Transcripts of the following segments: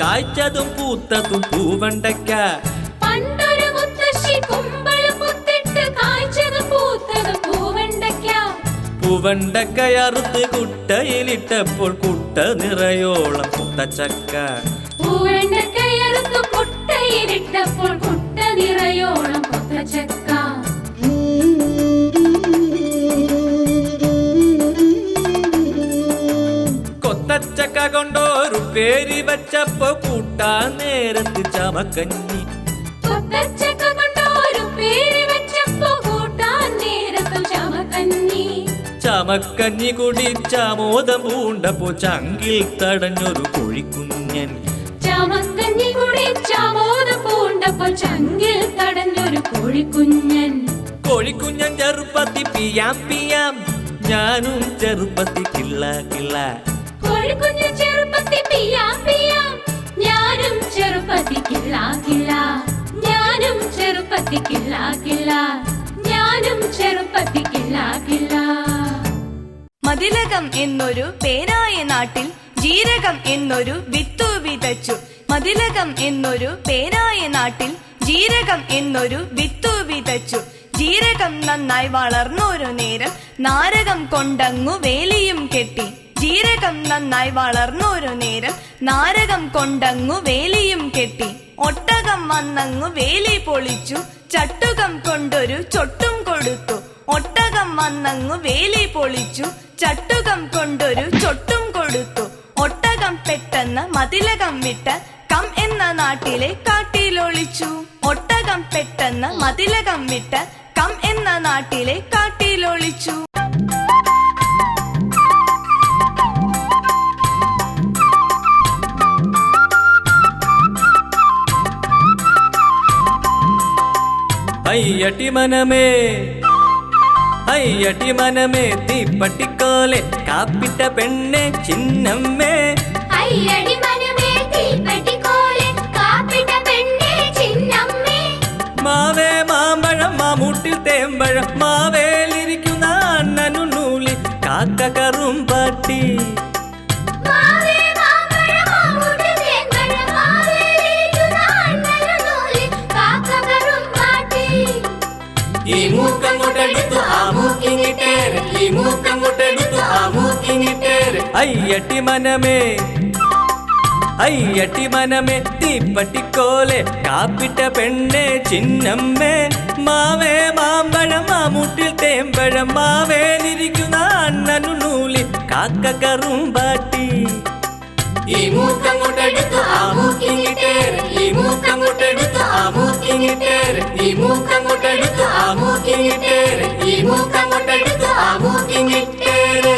കായ്ച്ചതും പൂത്തതും പൂവണ്ടക്ക പണ്ടൊരു മുത്തശ്ശി കുമ്പളം കുത്തിട്ട് കായ്ച്ചത് പൂത്തത് പൂവണ്ടക്ക പൂവണ്ടക്കയറുത്ത് കുട്ടയിലിട്ടപ്പോൾ കുട്ട നിറയോളം കുട്ടച്ചക്ക പൂവണ്ടക്കയറുത്തു കുട്ടയിലിട്ടപ്പോൾ കുട്ട നിറയോളം കൊത്തച്ചക്ക കൊത്തച്ചക്ക കൊണ്ടൊരു പേര് വച്ചപ്പോ കൂട്ടാൻ നേരത്ത് ചമക്കഞ്ഞി. കൂട്ടാൻ നേരത്തു ചമക്കഞ്ഞി. ചമക്കഞ്ഞി കുടിച്ച മോദം പൂണ്ടപ്പോ ചങ്കിൽ തടഞ്ഞൊരു കുഴിക്കുഞ്ഞൻ. ചമക്കഞ്ഞി കുടിച്ച മോദം പൂണ്ടപ്പോ ചങ്കിൽ തടഞ്ഞൊരു കോഴിക്കുഞ്ഞൻ. കോഴിക്കുഞ്ഞൻ ചെറുപ്പത്തി പിയാം പിയാം ഞാനും ചെറുപ്പത്തി കിള്ള കിള്ള. ചെറുപ്പത്തി പിയാ പിയാ. ഞാനും ഞാനും ഞാനും മതിലകം എന്നൊരു പേരായ നാട്ടിൽ ജീരകം എന്നൊരു വിത്തു വിതച്ചു. മതിലകം എന്നൊരു പേരായ നാട്ടിൽ ജീരകം എന്നൊരു വിത്തു വിതച്ചു. ജീരകം നന്നായി വളർന്നൊരു നേരം നാരകം കൊണ്ടങ്ങു വേലിയും കെട്ടി. ജീരകം നന്നായി വളർന്നൊരു നേരം. നാരകം കൊണ്ടങ്ങു വേലിയും കെട്ടി. ഒട്ടകം വന്നങ്ങു വേലി പൊളിച്ചു. ചട്ടുകം കൊണ്ടൊരു ചൊട്ടും കൊടുത്തു. ഒട്ടകം വന്നങ്ങു വേലി പൊളിച്ചു. ചട്ടുകം കൊണ്ടൊരു ചൊട്ടും കൊടുത്തു. ഒട്ടകം പെട്ടെന്ന് മതിലകം വിട്ട് കം എന്ന നാട്ടിലെ കാട്ടിലൊളിച്ചു. ഒട്ടകം പെട്ടെന്ന് മതിലകം വിട്ട് കം എന്ന നാട്ടിലെ കാട്ടിലൊളിച്ചു. അയ്യട്ടി മനമേ അയ്യട്ടി മനമേ തീപ്പട്ടിക്കോലെ കാപ്പിട്ട പെണ്ണെ ചിന്നമ്മേ അയ്യടി മനമേ തീപ്പെട്ടിക്കോലെ കാപ്പിട്ട പെണ്ണേ ചിന്നമ്മേ മാവേ മാമ്പഴം മാമൂട്ടിൽ തേമ്പഴം മാവേലിരിക്കുന്ന അണ്ണനു നൂലി കാക്ക കറുമ്പാട്ടി മാവേ മൂക്കങ്ങോട്ടെടുത്തു ആ മൂക്കിങ്ങിട്ടേര് അയ്യട്ടി മനമേ അയ്യട്ടി മനമേ തീപ്പട്ടിക്കോലെ കാപ്പിട്ട പെണ്ണെ ചിന്നമ്മേ മാവേ മാമ്പഴം മാമൂട്ടിൽ തേമ്പഴം മാവേലിരിക്കുന്ന അണ്ണനു നൂലി കാക്ക കറുമ്പാട്ടി ഈ മൂക്കങ്ങോട്ടെടുത്തു ആ മൂക്കിങ്ങിട്ടേര് ഈ മൂക്കങ്ങോട്ടെടുത്തു ആ മൂക്കിങ്ങിട്ടേര് ഈ മൂക്കങ്ങോട്ടെടുത്തു ആ മൂക്കിങ്ങിട്ടേര് ഈ മൂക്കങ്ങോട്ടെടുത്തു ആ മൂക്കിങ്ങിട്ടേര്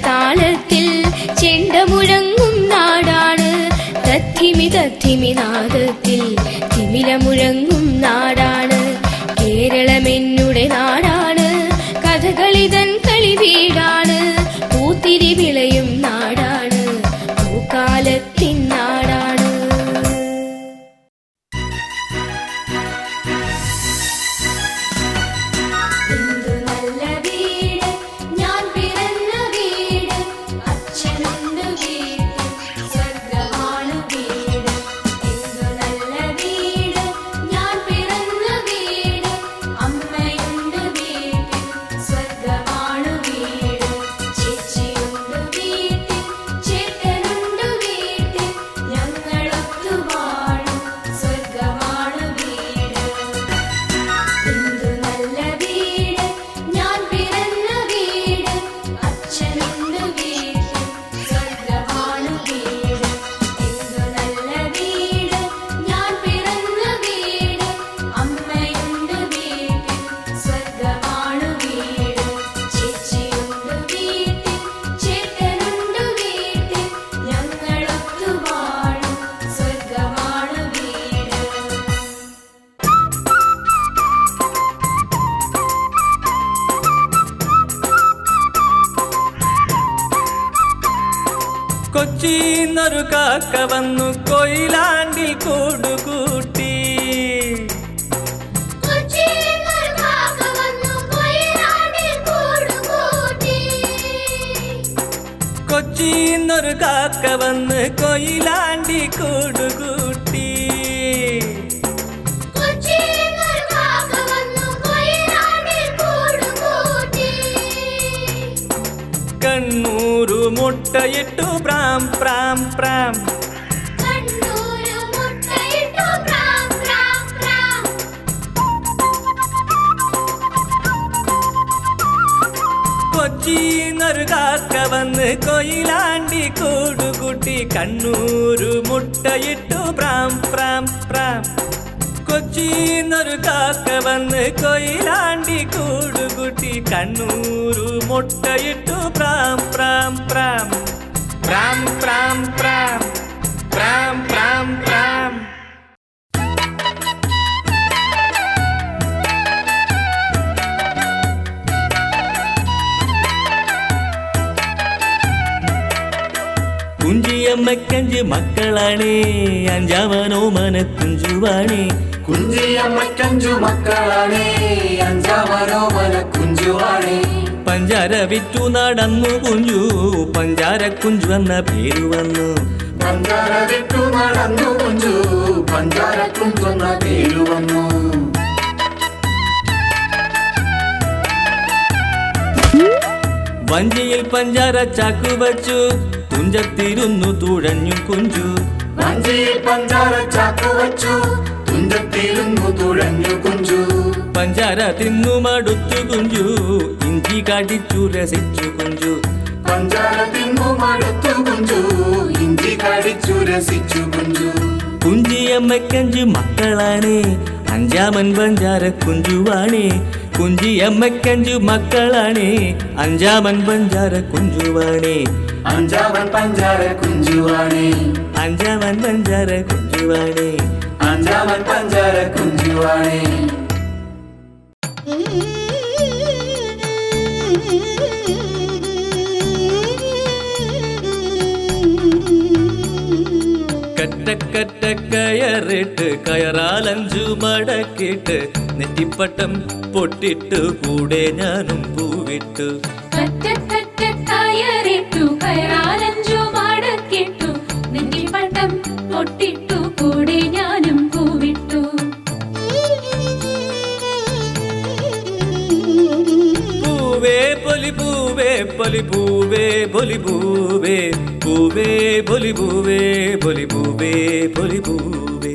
ததால കൊച്ചിന്നൊരു കാക്ക വന്നു കൊയിലാണ്ടിൽ കൂടുകൂട്ടി കൊച്ചിയിലൊരു കാക്ക വന്നു കൊയിലാണ്ടിൽ കൂടുകൂട്ടി. കൊച്ചിന്നൊരു കാക്ക വന്ന് കൊയിലാണ്ടി കൂടുകൂട്ടി മുട്ടയിട്ടു പ്രാം പ്രാം പ്രാം. കൊച്ചിന്നൊരു കാക്ക വന്ന് കൊയിലാണ്ടി കൂടുകൂട്ടി കണ്ണൂരു മുട്ടയിട്ടു പ്രാം പ്രാം പ്രാം കൊച്ചിന്നൊരു കാക്ക വന്ന് കൊയിലാണ്ടി കൂടുകുട്ടി കണ്ണൂരു മുട്ടയിട്ടു. പ്രാം പ്രാം പ്രാം. പ്രാം പ്രാം പ്രാം. പ്രാം പ്രാം പ്രാം. കുഞ്ചിയമ്മക്കഞ്ച് മക്കളാണേ അഞ്ചാവനോ മന കുഞ്ചുവാണേ കുഞ്ചിയമ്മക്കഞ്ചു മക്കളാണേ കുഞ്ചുവാണേ. പഞ്ചാര വിറ്റു നടന്നു കുഞ്ചു പഞ്ചാര കുഞ്ചു എന്ന പേര് വന്നു. പഞ്ചാര വിറ്റു നടന്നു കുഞ്ചു പഞ്ചാര കുഞ്ചു എന്ന പേര് വന്നു. വഞ്ചിയിൽ പഞ്ചാര ചാക്കു വച്ചു തുഞ്ചത്തിരുന്നു തുഴഞ്ഞു കുഞ്ചു. വഞ്ചിയിൽ പഞ്ചാര ചാക്കു വച്ചു തുഞ്ചത്തിരുന്നു തുഴഞ്ഞു കുഞ്ചു. പഞ്ചാര തിന്നു മടുത്തു കുഞ്ചു. ഇഞ്ചി കാട്ടിച്ചു രസിച്ചു കുഞ്ചു. പഞ്ചാര തിന്നു മടുത്തു കുഞ്ചു. ഇഞ്ചി കടിച്ചു രസിച്ചു കുഞ്ചു. കുഞ്ചിയമ്മക്കഞ്ച് മക്കളാണേ. അഞ്ചാമൻ പഞ്ചാര കുഞ്ചുവാണേ. കുഞ്ചിയമ്മക്കഞ്ചു മക്കളാണേ. അഞ്ചാമൻ പഞ്ചാര കുഞ്ചുവാണേ. അഞ്ചാമൻ പഞ്ചാര കുഞ്ചുവാണേ. അഞ്ചാമൻ പഞ്ചാര കുഞ്ചുവാണേ. അഞ്ചാമൻ പഞ്ചാര കുഞ്ചുവാണേ. കറ്റക്കറ്റ കയറിട്ട് കയറാലഞ്ചു മടക്കിട്ട് നെറ്റിപ്പട്ടം പൊട്ടിട്ട് കൂടെ ഞാനും പൂവിട്ടു. കറ്റക്കറ്റ പൊലിഭൂവേ പൊലിഭൂവേ പൂവേ പൊലിഭൂവേ പൊലിഭൂവേ പൊലിഭൂവേ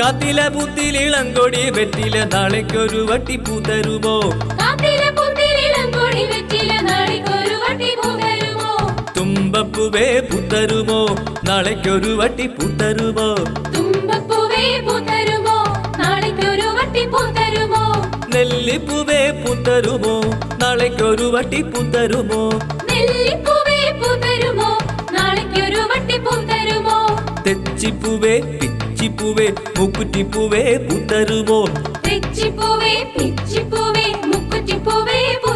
കത്തിലെ പുത്തിലിളങ്കൊടി വെറ്റില നാളേക്കൊരു വട്ടിപ്പൂ തരുമോ തുമ്പപ്പൂവേ പൂത്തരുമോ നാളേക്കൊരു വട്ടി പൂത്തരുമോ തുമ്പപ്പൂവേ പൂത്തരുമോ നാളേക്കൊരു വട്ടി പൂത്തരുമോ നെല്ലിപ്പൂവേ പൂത്തരുമോ നാളേക്കൊരു വട്ടി പൂത്തരുമോ നെല്ലിപ്പൂവേ പൂത്തരുമോ നാളേക്കൊരു വട്ടി പൂത്തരുമോ തെച്ചിപ്പൂവേ പിച്ചിപ്പൂവേ മുക്കുറ്റിപ്പൂവേ പൂത്തരുമോ തെച്ചിപ്പൂവേ പിച്ചിപ്പൂവേ മുക്കുറ്റിപ്പൂവേ പൂത്തരുമോ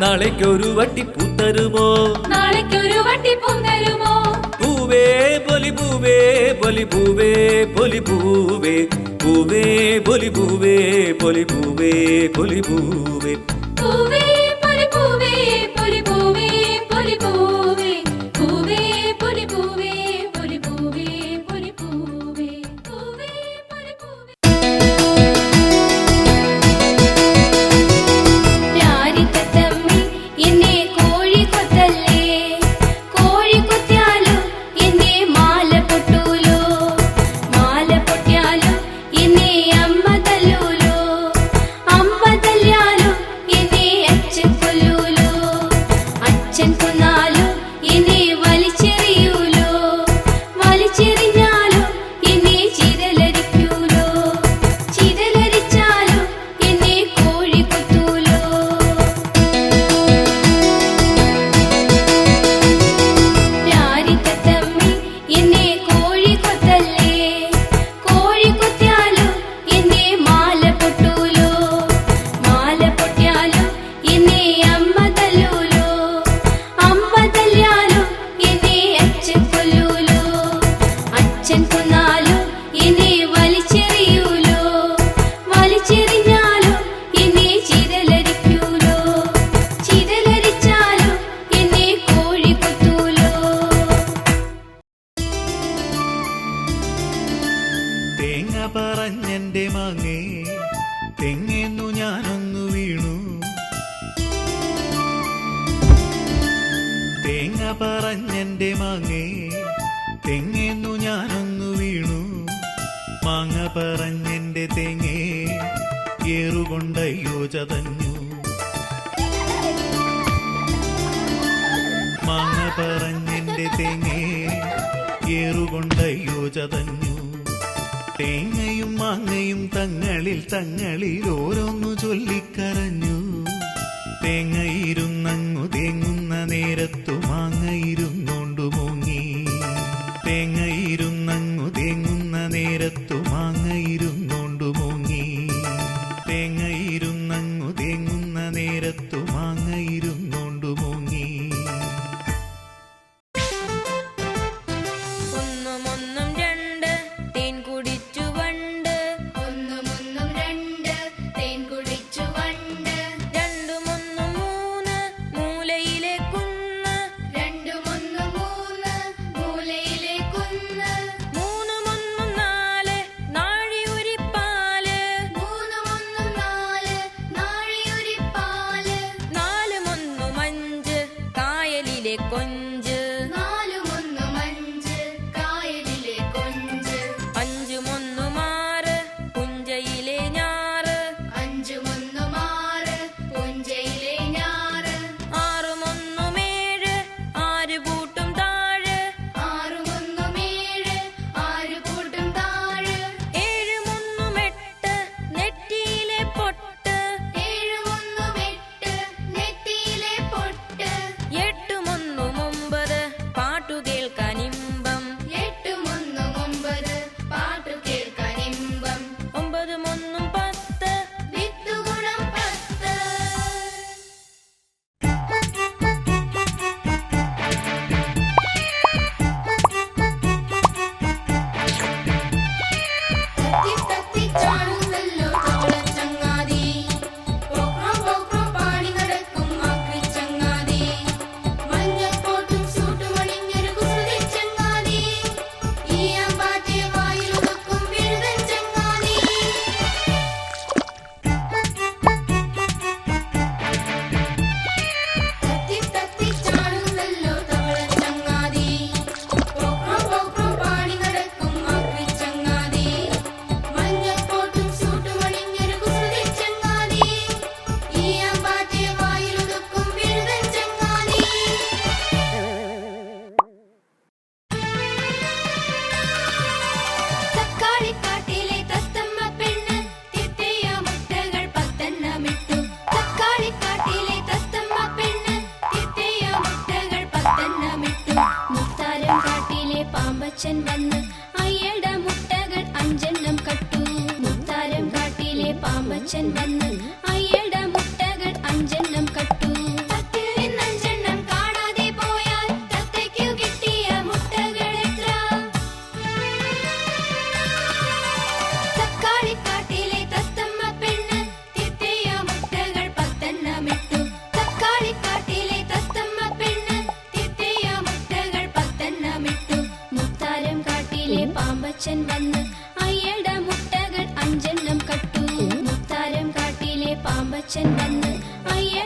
നാളേക്കൊരു വട്ടി പൂത്തരുമോ? നാളേക്കൊരു വട്ടി പൂത്തരുമോ പൂവേ പൊലി പൂവേ പൊലി പൂവേ പൊലി പൂവേ. പൂവേ പൊലി പൂവേ പൊലി പൂവേ പൊലി പൂവേ പൂവേ. വ്യത്യസ്തങ്ങളിൽ ഓരോന്നു ചൊല്ലിക്കരഞ്ഞു തേങ്ങയിരുന്നങ്ങു തേങ്ങുന്ന നേരത്തു മാങ്ങയിരുന്നു and run the சென்றல் ஐயா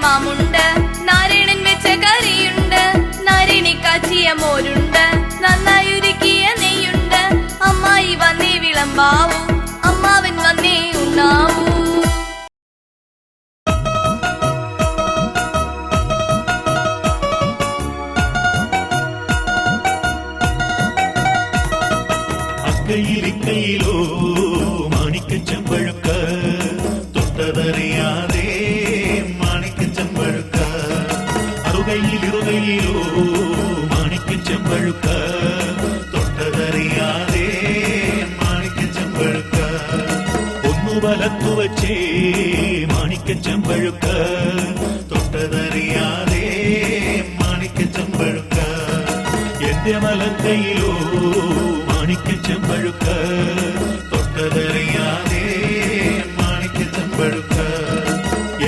മാമുണ്ട്. നാരായണൻ വെച്ച കറിയുണ്ട്. നാരിണി കാച്ചിയ മോരുണ്ട്. നന്നായി ഒരുക്കിയ നെയ്യുണ്ട്. അമ്മായി വന്നേ വിളമ്പാവൂ. மாணிக்க செம்பழுக்க தொட்டதறியாதே மாணிக்க செம்பழுக்க. எந்த மலத்தையிலோ மாணிக்க செம்பழுக்க தொட்டதறியாதே மாணிக்க செம்பழுக்க.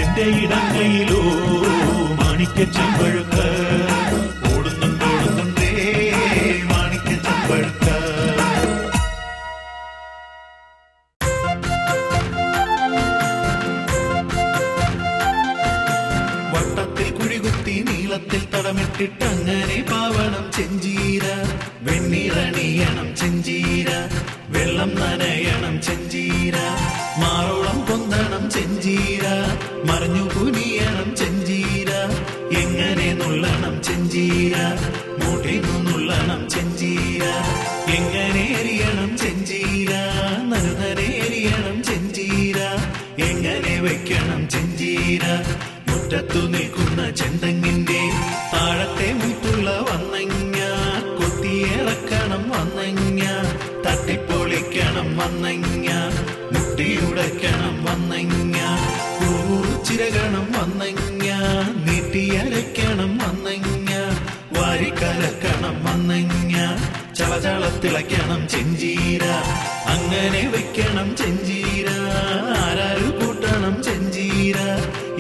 எந்த இடங்கையிலோ மாணிக்க செம்பழுக்க. മൂട്ടിന്നു നുള്ളണം ചെഞ്ചീര. എങ്ങനെ എരിയണം ചെഞ്ചീര. നരുനരെ എരിയണം ചെഞ്ചീര. എങ്ങനെ വെക്കണം ചെഞ്ചീര. മുറ്റത്തു നിൽക്കുന്ന ചെന്തങ്ങിന്റെ ചളചളത്തിളയ്ക്കണം ചെഞ്ചീര. അങ്ങനെ വെക്കണം ചെഞ്ചീര. ആരാരും കൂട്ടണം ചെഞ്ചീര.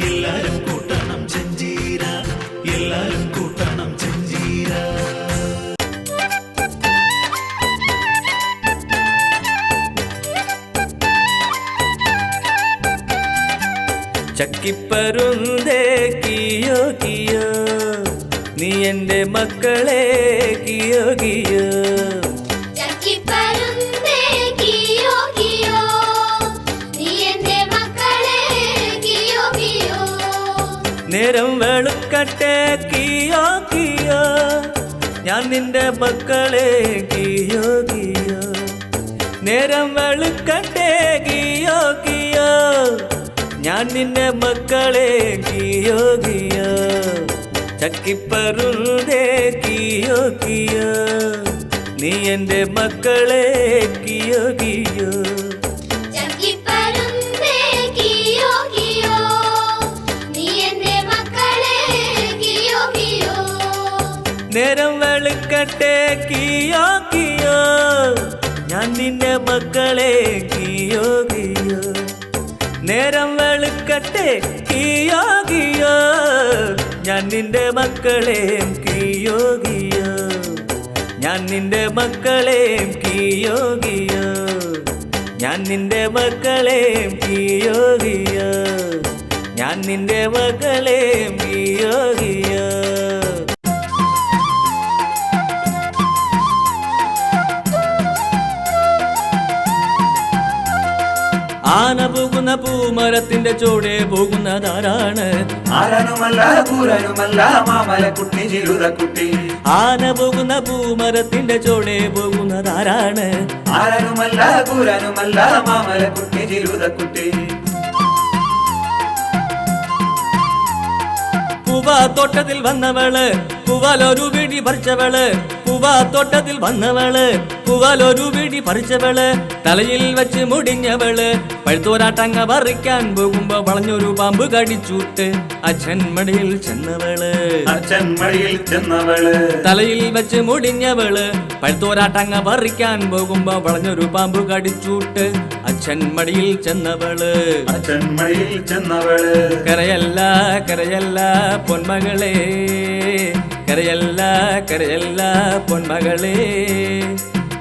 എല്ലാരും കൂട്ടണം ചെഞ്ചീര. എല്ലാരും കൂട്ടണം ചെഞ്ചീര. ചക്കിപ്പരുന്തേ കിയോ കിയോ? നീ എന്റെ മക്കളെ കിയോ കിയോ? നേരം വെളുക്കട്ടെ കിയോ കിയോ. ഞാൻ നിന്റെ മക്കളെ കിയോ കിയോ. നേരം വെളുക്കട്ടെ കിയോ കിയോ. ഞാൻ നിന്റെ മക്കളെ കിയോ കിയോ. ചക്കിപ്പറുതേ കിയോ കിയോ. നീ എന്റെ മക്കളെ കിയോ കിയോ. വെളുക്കട്ടെ കിയോ? കിയോ ഞാൻ നിന്റെ മക്കളെ കിയോ കിയോ? നേരം വെളുക്കട്ടെ കിയോ കിയോ? ഞാൻ നിന്റെ മക്കളെ കിയോ കിയോ? ഞാൻ നിന്റെ മക്കളെ കിയോ കിയോ? ഞാൻ നിന്റെ മക്കളെ കിയോ കിയോ? ഞാൻ നിന്റെ മക്കളെ കിയോ കിയോ? ആന പോകുന്ന പൂമരത്തിന്റെ ചോടെ പോകുന്നതാരാണ്? ആരാനുമല്ല പൂരനുമല്ല മാമലക്കുട്ടി ചിരുതക്കുട്ടി. ആന പോകുന്ന പൂമരത്തിന്റെ ചോടെ പോകുന്നതാരാണ്? ആരാനുമല്ല പൂരനുമല്ല മാമലക്കുട്ടി ചിരുതക്കുട്ടി. പൂവാ തോട്ടത്തിൽ വന്നവൾ പൂവാലൊരു പിടി പറിച്ചവൾ പൂവാത്തോട്ടത്തിൽ വന്നവൾ. പൂവാലൊരു പിടി പറിച്ചവൾ. തലയിൽ വെച്ച് മുടിഞ്ഞവൾ. പഴുത്തോരാട്ടങ്ങ പറിക്കാൻ പോകുമ്പോ വളഞ്ഞൊരു പാമ്പ് കടിച്ചൂട്ട്. അച്ഛൻ മടിയിൽ ചെന്നവൾ. അച്ഛൻ മടിയിൽ ചെന്നവൾ. തലയിൽ വെച്ച് മുടിഞ്ഞവൾ. പഴുത്തോരാട്ടങ്ങ പറിക്കാൻ പോകുമ്പോ വളഞ്ഞൊരു പാമ്പ് കടിച്ചൂട്ട്. അച്ഛൻ മടിയിൽ ചെന്നവൾ. അച്ഛൻ മടിയിൽ ചെന്നവൾ. കരയല്ല കരയല്ല പൊന്മകളെ. കരയല്ല കരയല്ല പൊന്മകളെ.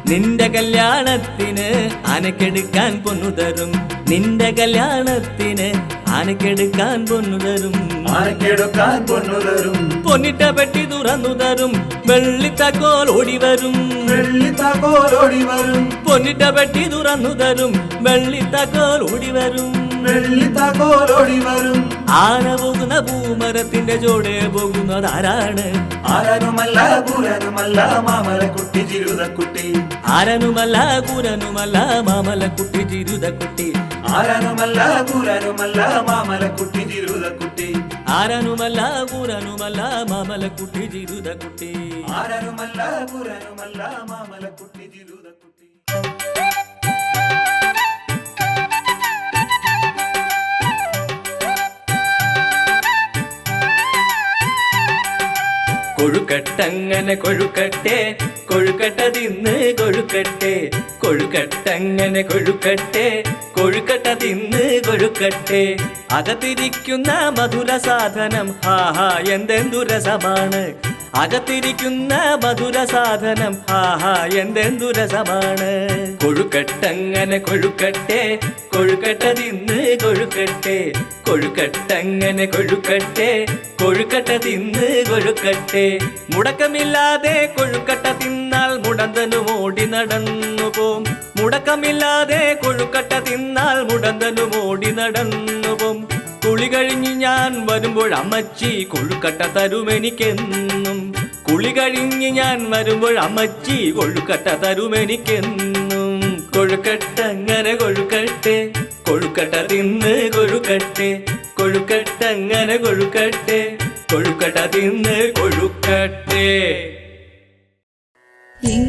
നിന്റെ കല്യാണത്തിന് ആനക്കെടുക്കാൻ പൊന്നു തരും. നിന്റെ കല്യാണത്തിന് ആനക്കെടുക്കാൻ പൊന്നു തരും. ആനക്കെടുക്കാൻ പൊന്നു തരും. പൊന്നിട്ട പെട്ടി തുറന്നു തരും. വെള്ളിത്തക്കോൽ ഓടി വരും. ഓടിവരും വരും. പൊന്നിട്ട പെട്ടി തുറന്നു തരും. വെള്ളിത്തക്കോൽ ഓടി വരും. വെള്ളിത്താക്കോലോടി വരും. ആന പോകുന്ന പൂമരത്തിന്റെ ചോടെ പോകുന്നത് ആരാണ് ആരനുമല്ല കൂരനുമല്ല മാമലക്കുട്ടി ചിരുതക്കുട്ടി. ആരനുമല്ല കൂരനുമല്ല മാമലക്കുട്ടി ചിരുതക്കുട്ടി. ആരനുമല്ല കൂരനുമല്ല മാമലക്കുട്ടി ചിരുതക്കുട്ടി. ആരനുമല്ല കൂരനുമല്ല മാമലക്കുട്ടി ചിരുതക്കുട്ടി. ആരനുമല്ല കൂരനുമല്ല മാമലക്കുട്ടി കൊഴുക്കട്ടങ്ങനെ കൊഴുക്കട്ടെ കൊഴുക്കട്ട തിന്ന് കൊഴുക്കട്ടെ കൊഴുക്കട്ടങ്ങനെ കൊഴുക്കട്ടെ കൊഴുക്കട്ട തിന്ന് കൊഴുക്കട്ടെ. അകത്തിരിക്കുന്ന മധുര സാധനം ഹാ ഹാ എന്തെന്തു രസമാണ്. അകത്തിരിക്കുന്ന മധുര സാധനം. ആഹാ എന്തെന്തു രസമാണ്? കൊഴുക്കട്ടങ്ങനെ കൊഴുക്കട്ടെ കൊഴുക്കട്ട തിന്ന് കൊഴുക്കട്ടെ. കൊഴുക്കട്ടങ്ങനെ കൊഴുക്കട്ടെ കൊഴുക്കട്ട തിന്ന് കൊഴുക്കട്ടെ. മുടക്കമില്ലാതെ കൊഴുക്കട്ട തിന്നാൽ മുടന്തനു ഓടി നടന്നു പോം. മുടക്കമില്ലാതെ കൊഴുക്കട്ട തിന്നാൽ മുടന്തനു ഓടി നടന്നു പോം. കുളി കഴിഞ്ഞ് ഞാൻ വരുമ്പോൾ അമ്മച്ചി കൊഴുക്കട്ട തരുമെനിക്കെന്നും. കുളി കഴിഞ്ഞ് ഞാൻ വരുമ്പോൾ അമ്മച്ചി കൊഴുക്കട്ട തരുമെനിക്കെന്നും. കൊഴുക്കട്ട അങ്ങനെ കൊഴുക്കട്ടെ കൊഴുക്കട്ട തിന്ന് കൊഴുക്കട്ടെ കൊഴുക്കട്ട അങ്ങനെ കൊഴുക്കട്ടെ കൊഴുക്കട്ട തിന്ന് കൊഴുക്കട്ടെ. എൻ